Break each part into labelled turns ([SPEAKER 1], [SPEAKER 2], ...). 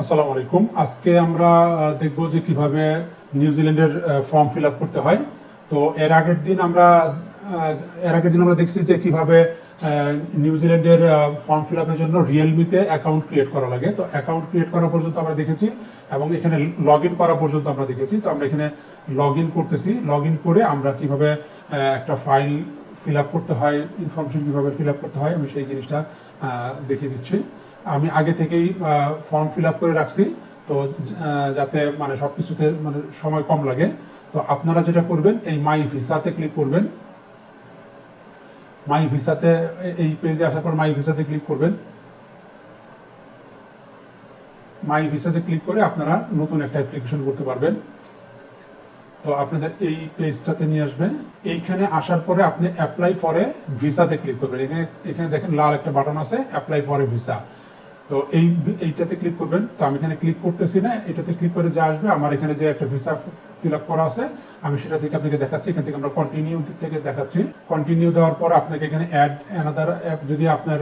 [SPEAKER 1] আসসালামু আলাইকুম। আজকে আমরা দেখব যে কীভাবে নিউজিল্যান্ডের ফর্ম ফিল আপ করতে হয়। তো এর আগের দিন আমরা এর আগের দিন আমরা দেখছি যে কীভাবে নিউজিল্যান্ডের ফর্ম ফিল আপের জন্য রিয়েলমিতে অ্যাকাউন্ট ক্রিয়েট করা লাগে। তো অ্যাকাউন্ট ক্রিয়েট করা পর্যন্ত আমরা দেখেছি এবং এখানে লগ ইন করা পর্যন্ত আমরা দেখেছি। তো আমরা এখানে লগ ইন করতেছি। লগ ইন করে আমরা কীভাবে একটা ফাইল ফিল আপ করতে হয় ইনফরমেশন কীভাবে ফিল আপ করতে হয়, আমি সেই জিনিসটা দেখিয়ে দিচ্ছি। আমি আগে থেকেই ফর্ম ফিল আপ করে রাখছি। তো যাতে মানে সব কিছুতে মানে সময় কম লাগে। তো আপনারা যেটা করবেন, এই মাই ভিসাতে ক্লিক করবেন। মাই ভিসাতে এই পেজে আসার পর মাই ভিসাতে ক্লিক করবেন। মাই ভিসাতে ক্লিক করে আপনারা নতুন একটা অ্যাপ্লিকেশন করতে পারবেন। তো আপনাদের এই পেজটাতে নিয়ে আসবে। এইখানে আসার পরে আপনি অ্যাপ্লাই ফরে ভিসাতে ক্লিক করবেন। এখানে এখানে দেখেন লাল একটা বাটন আছে অ্যাপ্লাই ফরে ভিসা তো এই, এইটাতে ক্লিক করবেন। তো আমি এখানে ক্লিক করতেছি না, এটাতে ক্লিক করে যা আসবে, আমার এখানে যে একটা ভিসা ফিল আপ করা আছে, আমি সেটা থেকে আপনাকে দেখাচ্ছি, এখান থেকে আমরা কন্টিনিউ থেকে দেখাচ্ছি। কন্টিনিউ দেওয়ার পর আপনাকে এখানে অ্যাড অ্যানাদার অ্যাপ যদি আপনার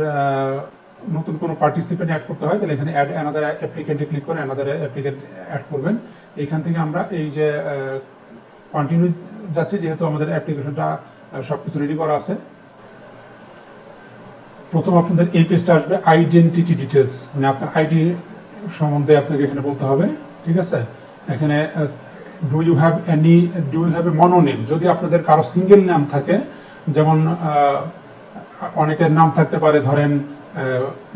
[SPEAKER 1] নতুন কোনো পার্টিসিপেন্ট অ্যাড করতে হয়, তাহলে এখানে অ্যাড অ্যানাদার অ্যাপ্লিকেন্টে ক্লিক করে অ্যানাদার অ্যাপ্লিকেন্ট অ্যাড করবেন। এইখান থেকে আমরা এই যে কন্টিনিউ যাচ্ছে, যেহেতু আমাদের অ্যাপ্লিকেশনটা সব কিছু রেডি করা আছে। প্রথম আপনাদের এই পেজটা আসবে আইডেন্টিটি ডিটেলস মানে আপনার আইডি সম্বন্ধে আপনাকে এখানে বলতে হবে ঠিক আছে? এখানে do you have any do you have a mononame যদি আপনাদের কারও সিঙ্গেল নাম থাকে যেমন অনেকের নাম থাকতে পারে ধরেন আহ,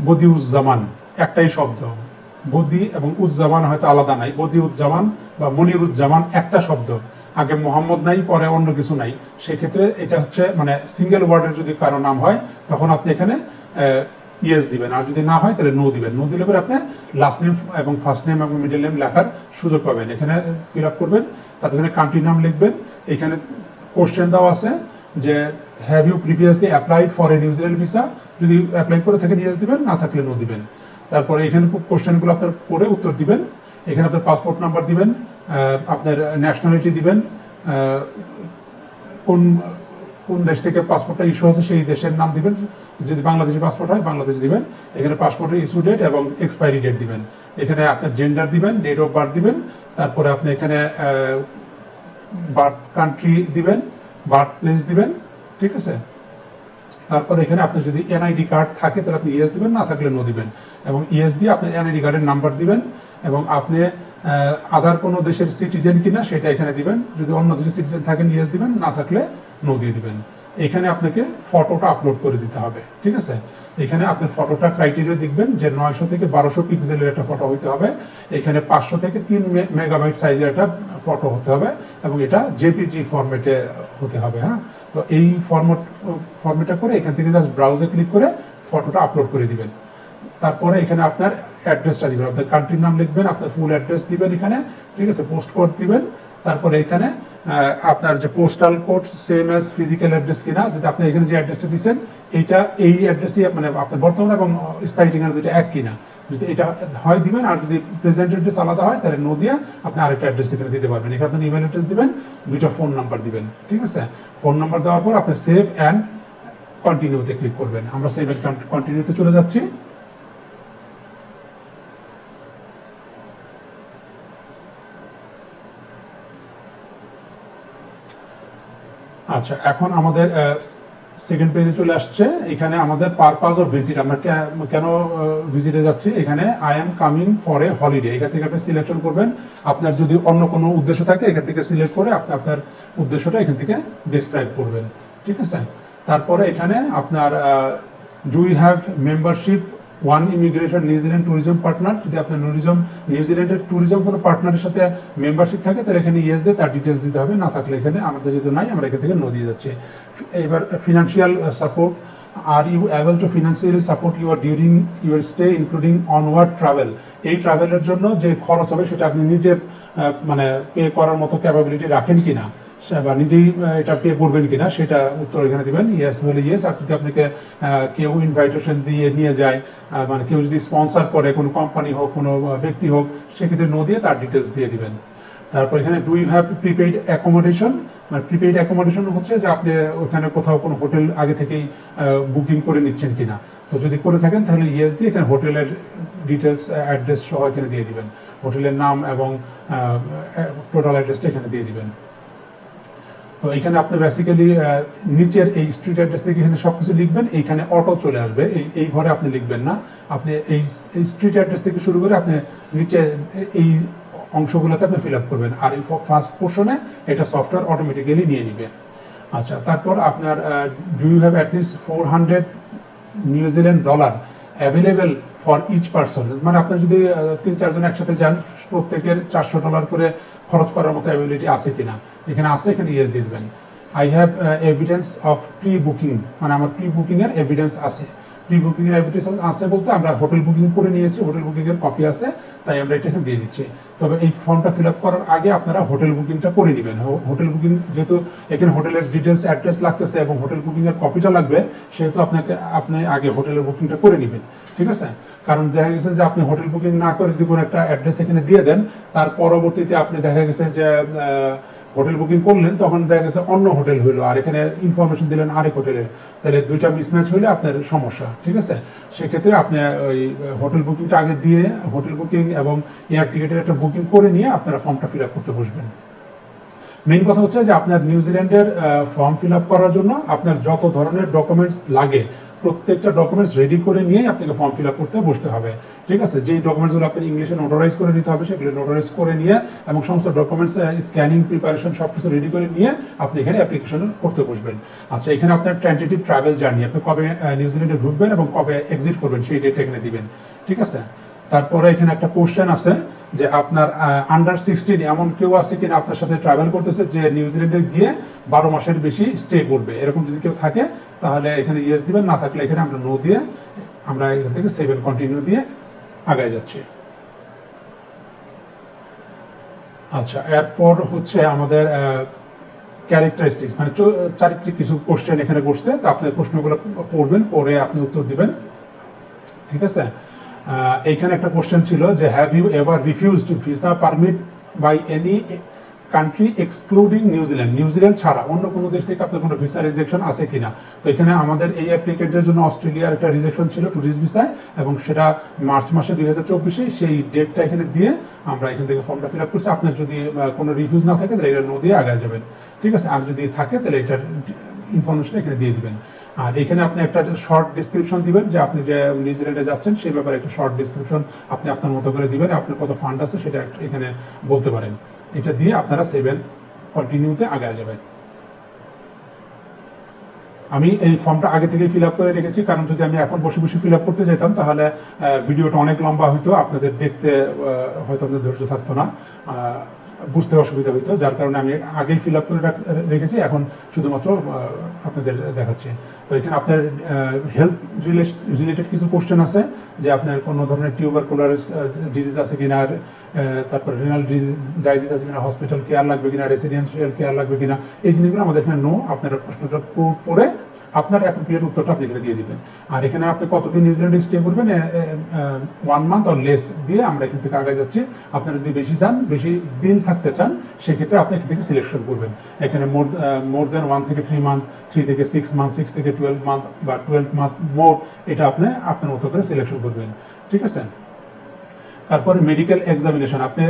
[SPEAKER 1] বদিউজ্জামান একটাই শব্দ। বদি এবং উজ্জামান হয়তো আলাদা নাই বদি উজ্জামান বা মনিরুজ্জামান একটা শব্দ। আগে মোহাম্মদ নাই, পরে অন্য কিছু নাই। সেক্ষেত্রে এটা হচ্ছে মানে সিঙ্গেল ওয়ার্ডের যদি কারও নাম হয়, তখন আপনি এখানে ইয়েস দিবেন। আর যদি না হয়, তাহলে নো দিবেন। নো দিলে পরে আপনি লাস্ট নেম এবং ফার্স্ট নেম এবং মিডল নেম লেখার সুযোগ পাবেন। এখানে ফিল আপ করবেন, তারপর এখানে কান্ট্রি নাম লিখবেন। এখানে কোশ্চেন দেওয়া আছে যে have you previously applied for a New Zealand visa যদি অ্যাপ্লাই করে থাকেন ইয়েস দিবেন, না থাকলে নো দিবেন। তারপরে এখানে কোশ্চেনগুলো আপনার পড়ে উত্তর দিবেন। এখানে আপনার পাসপোর্ট নাম্বার দিবেন। আপনার ন্যাশনালিটি দিবেন। কোন কোন দেশ থেকে পাসপোর্টটা ইস্যু আছে সেই দেশের নাম দিবেন। যদি বাংলাদেশি পাসপোর্ট হয়, বাংলাদেশ দিবেন। এখানে পাসপোর্টের ইস্যু ডেট এবং এক্সপায়ারি ডেট দিবেন। এখানে আপনার জেন্ডার দিবেন ডেট অফ বার্থ দিবেন। তারপরে আপনি এখানে বার্থ কান্ট্রি দিবেন বার্থ প্লেস দিবেন। ঠিক আছে? তারপর এখানে আপনি যদি এনআইডি কার্ড থাকে, তাহলে আপনি ইএস দিবেন, না থাকলে নো দিবেন। এবং ইএস দিয়ে আপনি এনআইডি কার্ডের নাম্বার দিবেন। এবং আপনি আদার কোনো দেশের সিটিজেন কিনা সেটা এখানে দিবেন। যদি অন্য দেশের সিটিজেন থাকেন ইএস দিবেন, না থাকলে নো দিয়ে দিবেন। এখানে আপনাকে ফটোটা আপলোড করে দিতে হবে, ঠিক আছে? এখানে আপনি ফটোটা ক্রাইটেরিয়া দেখবেন যে নয়শো থেকে বারোশো পিক্সেলের একটা ফটো হতে হবে। এখানে পাঁচশো থেকে তিন মেগাবাইট সাইজের একটা ফটো হতে হবে এবং এটা জেপিজি ফরম্যাটে হতে হবে হ্যাঁ? তো এই ফরম্যাট ফরম্যাটটা করে এখান থেকে জাস্ট ব্রাউজে ক্লিক করে ফটোটা আপলোড করে দিবেন। তারপরে এখানে আপনার অ্যাড্রেসটা দিবেন। আপনার কান্ট্রির নাম লিখবেন, আপনার ফুল অ্যাড্রেস দিবেন এখানে, ঠিক আছে? পোস্ট কোড দিবেন। তারপরে এখানে আপনার যে postal code same as physical address কিনা যদি আপনি এখানে যে অ্যাড্রেসটা দিচ্ছেন এইটা, এই অ্যাড্রেসই মানে আপনার বর্তমান এবং স্থায়ী ঠিকানা দুটো এক কিনা। যদি এটা হয় দিবেন, আর যদি প্রেজেন্ট অ্যাড্রেস আলাদা হয়, তাহলে নো দিয়ে আপনি আরেকটা অ্যাড্রেস এখানে দিতে পারবেন। এখানে আপনার ইমেল অ্যাড্রেস দিবেন, দুইটা ফোন নাম্বার দিবেন, ঠিক আছে? ফোন নাম্বার দেওয়ার পর আপনি সেভ অ্যান্ড কন্টিনিউতে ক্লিক করবেন। আমরা সেভ অ্যান্ড কন্টিনিউতে চলে যাচ্ছি। আচ্ছা এখন আমাদের সেকেন্ড পেজে চলে আসছে। এখানে আমাদের পারপাস অফ ভিজিট আমরা কেন ভিজিটে যাচ্ছি? এখানে I am coming for a holiday এখান থেকে আপনি সিলেকশন করবেন। আপনার যদি অন্য কোনো উদ্দেশ্য থাকে, এখান থেকে সিলেক্ট করে আপনি আপনার উদ্দেশ্যটা এখান থেকে ডিসক্রাইব করবেন। ঠিক আছে? তারপরে এখানে আপনার do you have membership one immigration New Zealand tourism partner যদি আপনার ট্যুরিজম নিউজিল্যান্ডের ট্যুরিজম কোনো পার্টনারের সাথে মেম্বারশিপ থাকে, তাহলে এখানে ইয়েস দিয়ে তার ডিটেলস দিতে হবে। না থাকলে এখানে আমাদের যেহেতু নাই, আমরা এখান থেকে নো দিয়ে যাচ্ছি। এবার financial support are you able to financially support your during your stay including onward travel এই ট্রাভেলের জন্য যে খরচ হবে, সেটা আপনি নিজে মানে পে করার মতো ক্যাপাবিলিটি রাখেন কিনা? সে- বা নিজেই এটা পে করবেন কিনা সেটা উত্তর এখানে দিবেন। ইয়েস হলে ইয়েস আর যদি আপনাকে কেউ ইনভাইটেশন দিয়ে নিয়ে যায় মানে কেউ যদি স্পন্সর করে, কোনো কোম্পানি হোক, কোনো ব্যক্তি হোক, সেক্ষেত্রে নো দিয়ে তার ডিটেলস দিয়ে দিবেন। তারপর এখানে do you have prepaid accommodation মানে প্রিপেইড অ্যাকোমোডেশন হচ্ছে যে আপনি ওখানে কোথাও কোনো হোটেল আগে থেকেই বুকিং করে নিচ্ছেন কিনা। তো যদি করে থাকেন, তাহলে ইয়েস দিয়ে এখানে হোটেলের ডিটেলস অ্যাড্রেস সহ এখানে দিয়ে দিবেন। হোটেলের নাম এবং টোটাল অ্যাড্রেসটা এখানে দিয়ে দিবেন। তো এখানে আপনি বেসিক্যালি নিচের এই স্ট্রিট অ্যাড্রেস থেকে এখানে সবকিছু লিখবেন, এইখানে অটো চলে আসবে, এই এই ঘরে আপনি লিখবেন না। আপনি এই স্ট্রিট অ্যাড্রেস থেকে শুরু করে আপনি নিচে এই অংশগুলোতে আপনি ফিল আপ করবেন, আর এই ফার্স্ট পোর্শনে এটা সফটওয়্যার অটোমেটিক্যালি নিয়ে নিবে। আচ্ছা তারপর আপনার do you have at least four hundred New Zealand dollar available for each person মানে আপনি যদি তিন, চারজন একসাথে যান, প্রত্যেকের চারশো ডলার করে খরচ করার মতো অ্যাবিলিটি আছে কিনা? এখানে আছে, এখানে ইয়েস দিয়ে দেবেন। I have evidence of pre booking মানে আমার প্রি বুকিং এর এভিডেন্স আছে। প্রি বুকিং আছে বলতে আমরা হোটেল বুকিং করে নিয়েছি হোটেল বুকিং এর কপি আছে, তাই আমরা এটা দিয়ে দিচ্ছি। তবে এই ফর্মটা ফিল আপ করার আগে আপনারা হোটেল বুকিংটা করে নেবেন। হোটেল বুকিং যেহেতু এখানে হোটেলের ডিটেলস অ্যাড্রেস লাগতেছে এবং হোটেল বুকিং এর কপিটা লাগবে, সেহেতু আপনাকে, আপনি আগে হোটেলের বুকিংটা করে নেবেন, ঠিক আছে? কারণ দেখা গেছে যে আপনি হোটেল বুকিং না করে যদি কোনো একটা অ্যাড্রেস এখানে দিয়ে দেন, তার পরবর্তীতে আপনি দেখা গেছে যে হোটেল বুকিং করলেন, তখন দেখা গেছে অন্য হোটেল হইল, আর এখানে ইনফরমেশন দিলেন আরেক হোটেলে। তাহলে দুইটা মিসম্যাচ হইলে আপনার সমস্যা, ঠিক আছে? সেক্ষেত্রে আপনি, ওই, হোটেল বুকিংটা আগে দিয়ে, হোটেল বুকিং এবং এয়ার টিকেটের একটা বুকিং করে নিয়ে আপনারা ফর্মটা ফিল আপ করতে বসবেন। মেইন কথা হচ্ছে যে আপনার নিউজিল্যান্ডের ফর্ম ফিল আপ করার জন্য আপনার যত ধরনের ডকুমেন্টস লাগে, প্রত্যেকটা ডকুমেন্টস রেডি করে নিয়ে আপনাকে ফর্ম ফিল আপ করতে বসতে হবে। ঠিক আছে? যেই ডকুমেন্টসগুলো আপনার ইংলিশে নোটারাইজ করে নিতে হবে, সেগুলো নোটারাইজ করে নিয়ে এবং সমস্ত ডকুমেন্টস স্ক্যানিং প্রিপারেশন সব কিছু রেডি করে নিয়ে আপনি এখানে অ্যাপ্লিকেশন করতে বসবেন। আচ্ছা এখানে আপনার টেন্টেটিভ ট্রাভেল জার্নি আপনি কবে নিউজিল্যান্ডে ঢুকবেন এবং কবে এক্সিট করবেন, সেই ডেট এখানে দিবেন। ঠিক আছে? তারপরে এখানে একটা কোশ্চেন আছে যে আপনার আন্ডার সিক্সটিন এমন কেউ আছে কিনা আপনার সাথে ট্রাভেল করতেছে যে নিউজিল্যান্ডে গিয়ে বারো মাসের বেশি স্টে করবে। এরকম যদি কেউ থাকে, তাহলে এখানে ইয়েস দিবেন, না থাকলে এখানে আমরা নো দিয়ে আমরা এখান থেকে সেভেন কন্টিনিউ দিয়ে আগায় যাচ্ছি। আচ্ছা এরপর হচ্ছে আমাদের ক্যারেক্টারিস্টিক্স মানে চারিত্রিক কিছু কোশ্চেন এখানে করছে তো আপনি প্রশ্নগুলো পড়বেন পরে আপনি উত্তর দিবেন। ঠিক আছে? এইখানে একটা কোশ্চেন ছিল যে have you ever refused visa permit by any country excluding New Zealand New Zealand ছাড়া অন্য কোনো দেশ থেকে আপনার কোনো ভিসা রিজেকশন আছে কিনা? তো এখানে আমাদের এই অ্যাপ্লিকেন্টের জন্য অস্ট্রেলিয়ার একটা রিজেকশন ছিল ট্যুরিস্ট ভিসায় এবং সেটা মার্চ মাসে দুই হাজার চব্বিশে সেই ডেটটা এখানে দিয়ে আমরা এখান থেকে ফর্মটা ফিল আপ করছি। আপনার যদি কোনো রিফিউজ না থাকে, তাহলে এটা নো দিয়ে আগে যাবেন। ঠিক আছে? আর যদি থাকে, তাহলে এটার ইনফরমেশন এখানে দিয়ে দিবেন। আর এখানে আপনি একটা শর্ট ডিসক্রিপশন দিবেন, যে আপনি যে নিউজিল্যান্ডে যাচ্ছেন, সেই ব্যাপারে একটা শর্ট ডিসক্রিপশন আপনি আপনার মতো করে দিবেন, আপনার কত ফান্ড আছে সেটা এখানে বলতে পারেন। এটা দিয়ে আপনারা সেভেন কন্টিনিউতে আগে যাবেন। আমি এই ফর্মটা আগে থেকে ফিল আপ করে রেখেছি, কারণ যদি আমি এখন বসে বসে ফিল আপ করতে যেতাম, তাহলে ভিডিওটা অনেক লম্বা হইতো, আপনাদের দেখতে হয়তো আপনাদের ধৈর্য থাকতো না। বুঝতে অসুবিধা হইতো যার কারণে আমি আগেই ফিল আপ করে রাখ- রেখেছি এখন শুধুমাত্র আপনাদের দেখাচ্ছি। তো এখানে আপনার হেলথ রিলেটেড কিছু কোশ্চেন আছে যে আপনার কোনো ধরনের টিউবার কোলারিস ডিজিজ আছে কিনা আর, তারপর রিনাল ডাইজিজ আছে কিনা হসপিটাল কেয়ার লাগবে কিনা রেসিডেন্সিয়াল কেয়ার লাগবে কিনা এই জিনিসগুলো আমাদের এখানে নো আপনারা প্রশ্নটা পড়ে আপনার অ্যাপ্রোপ্রিয়েট উত্তরটা আপনি এখানে দিয়ে দিবেন। আর এখানে আপনি কতদিন নিউজিল্যান্ডে স্টে করবেন ওয়ান মান্থ অর লেস দিয়ে আমরা এখান থেকে আগে যাচ্ছি। আপনারা যদি বেশি চান বেশি দিন থাকতে চান, সেক্ষেত্রে আপনি এখান থেকে সিলেকশন করবেন। এখানে মোর মোর দেন ওয়ান থেকে থ্রি মান্থ থ্রি থেকে সিক্স মান্থ সিক্স থেকে টুয়েলভ মান্থ বা টুয়েলভ মান্থ মোর এটা আপনি আপনার মতো করে সিলেকশন করবেন। ঠিক আছে? তারপরে মেডিকেল এক্সামিনেশন আপনি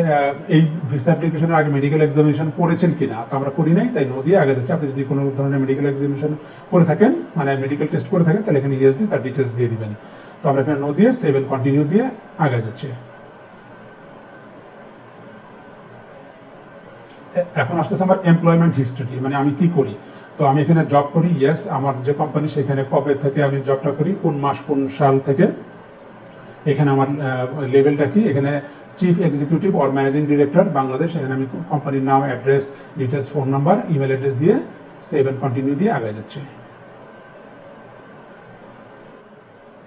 [SPEAKER 1] এই ভিসা অ্যাপ্লিকেশনের আগে মেডিকেল এক্সামিনেশন করেছেন কিনা? আমরা করি নাই, তাই নদী আগে যাচ্ছে, আপনি যদি কোনো ধরনের মেডিকেল এক্সামিনেশন করে থাকেন মানে মেডিকেল টেস্ট করে থাকেন, তাহলে এখানে ইয়েস দিয়ে তার ডিটেলস দিয়ে দিবেন। তো আমরা এখানে নো দিয়ে সেভেন কন্টিনিউ দিয়ে আগে যাচ্ছি। এখন আসতেছে আমার এমপ্লয়মেন্ট হিস্ট্রি মানে আমি কি করি? তো আমি এখানে জব করি ইয়েস আমার যে কোম্পানি সেখানে কবে থেকে আমি জবটা করি, কোন মাস, কোন সাল থেকে? এখানে আমার লেভেলটা কি? এখানে chief executive or managing director Bangladesh এখানে আমি কোম্পানির নাম address details phone number email address দিয়ে সেভ এন্ড কন্টিনিউ দিয়ে আগে যাচ্ছে।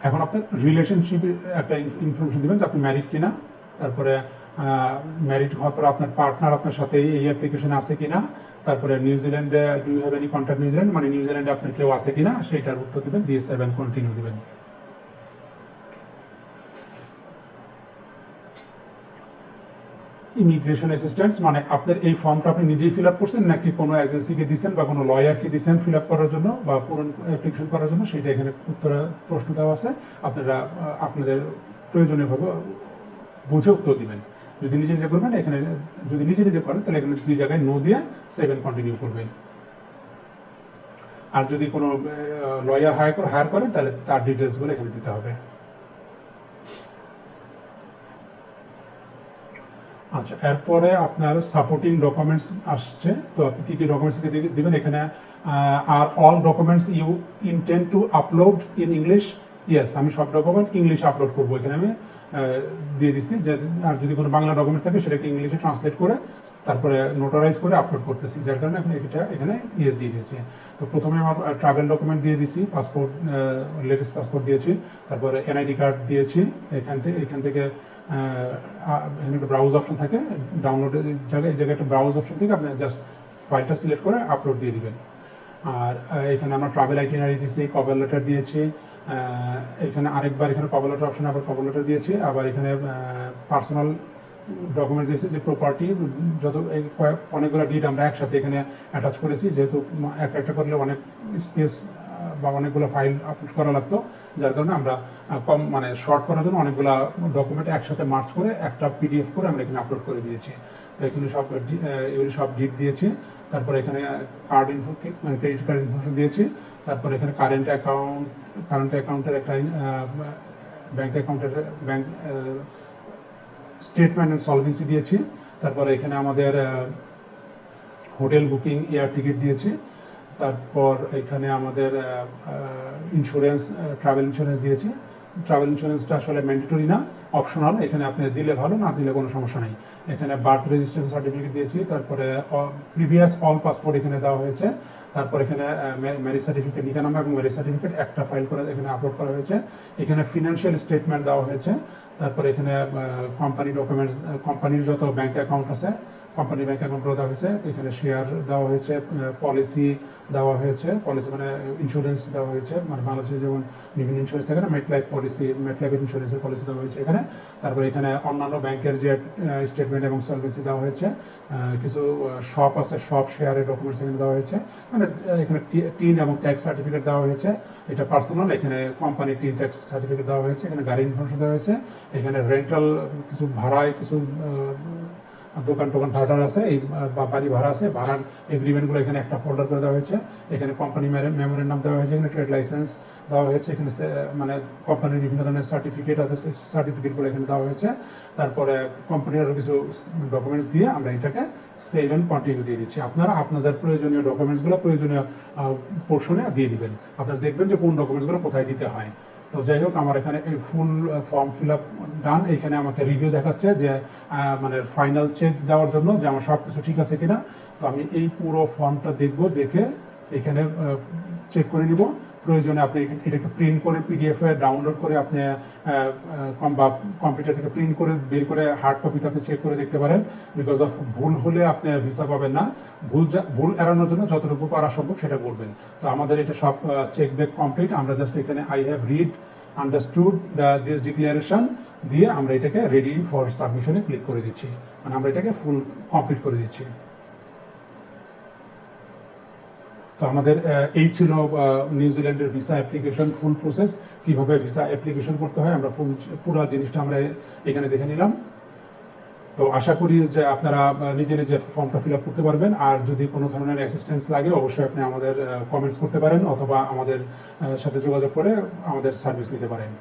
[SPEAKER 1] এখন আপনার রিলেশনশিপ একটা ইনফরমেশন দিবেন যে আপনি ম্যারিড কিনা, তারপরে ম্যারিড হওয়ার পর আপনার পার্টনার আপনার সাথে এই অ্যাপ্লিকেশনে আছে কিনা, তারপরে নিউজিল্যান্ডে do have any contact New Zealand মানে নিউজিল্যান্ডে আপনার কেউ আছে কিনা সেটার উত্তর দিবেন, দিয়ে সেভেন কন্টিনিউ দিবেন। ইমিগ্রেশন অ্যাসিস্ট্যান্স মানে আপনার এই ফর্মটা আপনি নিজেই ফিল আপ করছেন নাকি কোনো এজেন্সিকে দিচ্ছেন বা কোনো লয়ারকে দিচ্ছেন ফিল আপ করার জন্য বা পূরণ অ্যাপ্লিকেশন করার জন্য? সেটা এখানে উত্তরে প্রশ্ন দেওয়া আছে। আপনারা আপনাদের প্রয়োজনীয়ভাবে বুঝে উত্তর দিবেন। যদি নিজে নিজে করবেন, এখানে যদি নিজে নিজে করেন, তাহলে এখানে দুই জায়গায় নো দিয়ে সেভেন কন্টিনিউ করবেন। আর যদি কোনো লয়ার হায়ার হায়ার করেন, তাহলে তার ডিটেলসগুলো এখানে দিতে হবে। আচ্ছা এরপরে আপনার সাপোর্টিং ডকুমেন্টস আসছে। তো আপনি কি কি ডকুমেন্টস দিবেন? এখানে are all documents you intend to upload in English yes আমি সব ডকুমেন্ট ইংলিশ আপলোড করব। এখানে আমি দিয়ে দিচ্ছি যে, আর যদি কোনো বাংলা ডকুমেন্টস থাকে, সেটাকে ইংলিশে ট্রান্সলেট করে, তারপরে নোটারাইজ করে আপলোড করতেছি। যার কারণে আমি এটা এখানে ইয়েস দিয়ে দিয়েছি। তো প্রথমে আমার ট্রাভেল ডকুমেন্ট দিয়ে দিছি পাসপোর্ট লেটেস্ট পাসপোর্ট দিয়েছি, তারপরে এনআইডি কার্ড দিয়েছি, এখান থেকে এখান থেকে একটা ব্রাউজ অপশন থাকে ডাউনলোডের জায়গায়, এই জায়গায় একটা ব্রাউজ অপশন থেকে আপনি জাস্ট ফাইলটা সিলেক্ট করে আপলোড দিয়ে দিবেন। আর এখানে আমরা ট্রাভেল আইটিনারি দিয়েছি কভার লেটার দিয়েছি এখানে আরেকবার এখানে কভার লেটার অপশনে আবার কভার লেটার দিয়েছি, আবার এখানে পার্সোনাল ডকুমেন্ট দিয়েছি যে প্রপার্টি যত অনেকগুলো ডিট আমরা একসাথে এখানে অ্যাটাচ করেছি, যেহেতু একটা একটা করলে অনেক স্পেস বা অনেকগুলো ফাইল আপলোড করা লাগতো, যার কারণে আমরা কম মানে শর্ট করার জন্য অনেকগুলো ডকুমেন্ট একসাথে মার্চ করে একটা পিডিএফ করে আমরা এখানে আপলোড করে দিয়েছি। এখানে সব এগুলি সব ডিট দিয়েছি। তারপরে এখানে কার্ড ইনফো মানে ক্রেডিট কার্ড ইনফরমেশন দিয়েছি। তারপরে এখানে কারেন্ট অ্যাকাউন্ট কারেন্ট অ্যাকাউন্টের একটা ব্যাংক অ্যাকাউন্টের ব্যাংক স্টেটমেন্ট অ্যান্ড সলভেন্সি দিয়েছি। তারপরে এখানে আমাদের হোটেল বুকিং এয়ার টিকিট দিয়েছি। তারপর এখানে আমাদের ইন্স্যুরেন্স ট্রাভেল ইন্স্যুরেন্স দিয়েছি। ট্রাভেল ইন্স্যুরেন্সটা আসলে ম্যান্ডেটরি না অপশনাল এখানে আপনি দিলে ভালো, না দিলে কোনো সমস্যা নেই। এখানে বার্থ রেজিস্ট্রেশন সার্টিফিকেট দিয়েছি, তারপরে প্রিভিয়াস অল পাসপোর্ট এখানে দেওয়া হয়েছে। তারপর এখানে ম্যারেজ সার্টিফিকেট নিকানামা এবং ম্যারেজ সার্টিফিকেট একটা ফাইল করে এখানে আপলোড করা হয়েছে। এখানে ফিনান্সিয়াল স্টেটমেন্ট দেওয়া হয়েছে। তারপর এখানে কোম্পানি ডকুমেন্টস কোম্পানির যত ব্যাংক অ্যাকাউন্ট আছে কোম্পানি ব্যাংক অ্যাকাউন্টগুলো দেওয়া হয়েছে এখানে শেয়ার দেওয়া হয়েছে পলিসি দেওয়া হয়েছে পলিসি মানে ইন্স্যুরেন্স দেওয়া হয়েছে মানে বাংলাদেশে যেমন বিভিন্ন ইন্স্যুরেন্স থাকে না মেটলাইফ পলিসি মেটলাইফের ইন্স্যুরেন্সের পলিসি দেওয়া হয়েছে এখানে। তারপরে এখানে অন্যান্য ব্যাংকের যে স্টেটমেন্ট এবং সার্ভিসি দেওয়া হয়েছে কিছু শপ আছে শপ শেয়ারের ডকুমেন্টস এখানে দেওয়া হয়েছে। মানে এখানে টিন এবং ট্যাক্স সার্টিফিকেট দেওয়া হয়েছে, এটা পার্সোনাল এখানে কোম্পানি টিন ট্যাক্স সার্টিফিকেট দেওয়া হয়েছে, এখানে গাড়ি ইনফরমেশন দেওয়া হয়েছে, এখানে রেন্টাল কিছু ভাড়ায় কিছু দোকান টোকান ভাড়াটার আছে, এই বাড়ি ভাড়া আছে, ভাড়ার এগ্রিমেন্টগুলো এখানে একটা ফোল্ডার করে দেওয়া হয়েছে। এখানে কোম্পানি মেমোরের নাম দেওয়া হয়েছে, এখানে ট্রেড লাইসেন্স দেওয়া হয়েছে, এখানে মানে কোম্পানির বিভিন্ন ধরনের সার্টিফিকেট আছে সেই সার্টিফিকেটগুলো এখানে দেওয়া হয়েছে। তারপরে কোম্পানির আরও কিছু ডকুমেন্টস দিয়ে আমরা এটাকে সেভ অ্যান্ড কন্টিনিউ দিয়ে দিচ্ছি। আপনারা আপনাদের প্রয়োজনীয় ডকুমেন্টসগুলো প্রয়োজনীয় পোর্শনে দিয়ে দিবেন। আপনারা দেখবেন যে কোন ডকুমেন্টসগুলো কোথায় দিতে হয়। তো যাই হোক, আমার এখানে এই full form fill up done এখানে আমাকে রিভিউ দেখাচ্ছে যে মানে ফাইনাল চেক দেওয়ার জন্য যে আমার সব কিছু ঠিক আছে কিনা। তো আমি এই পুরো ফর্মটা দেখব, দেখে এখানে চেক করে নিব। প্রয়োজনে আপনি এটাকে প্রিন্ট করে পিডিএফ এ ডাউনলোড করে আপনি কম- বা কম্পিউটার থেকে প্রিন্ট করে বের করে হার্ড কপিতে আপনি চেক করে দেখতে পারেন। বিকজ অফ ভুল হলে আপনি ভিসা পাবেন না। ভুল ভুল এড়ানোর জন্য যতটুকু পারা সম্ভব সেটা করবেন তো আমাদের এটা সব চেক ব্যাক কমপ্লিট আমরা জাস্ট এখানে I have read understood the this declaration দিয়ে আমরা এটাকে রেডি ফর সাবমিশনে ক্লিক করে দিচ্ছি। মানে আমরা এটাকে ফুল কমপ্লিট করে দিচ্ছি। তো আমাদের এই ছিল নিউজিল্যান্ডের ভিসা অ্যাপ্লিকেশন ফুল প্রসেস কীভাবে ভিসা অ্যাপ্লিকেশন করতে হয় আমরা ফুল পুরো জিনিসটা আমরা এখানে দেখে নিলাম। তো আশা করি যে আপনারা নিজে নিজে ফর্মটা ফিল আপ করতে পারবেন। আর যদি কোনো ধরনের অ্যাসিস্ট্যান্স লাগে, অবশ্যই আপনি আমাদের কমেন্টস করতে পারেন অথবা আমাদের সাথে যোগাযোগ করে আমাদের সার্ভিস নিতে পারেন।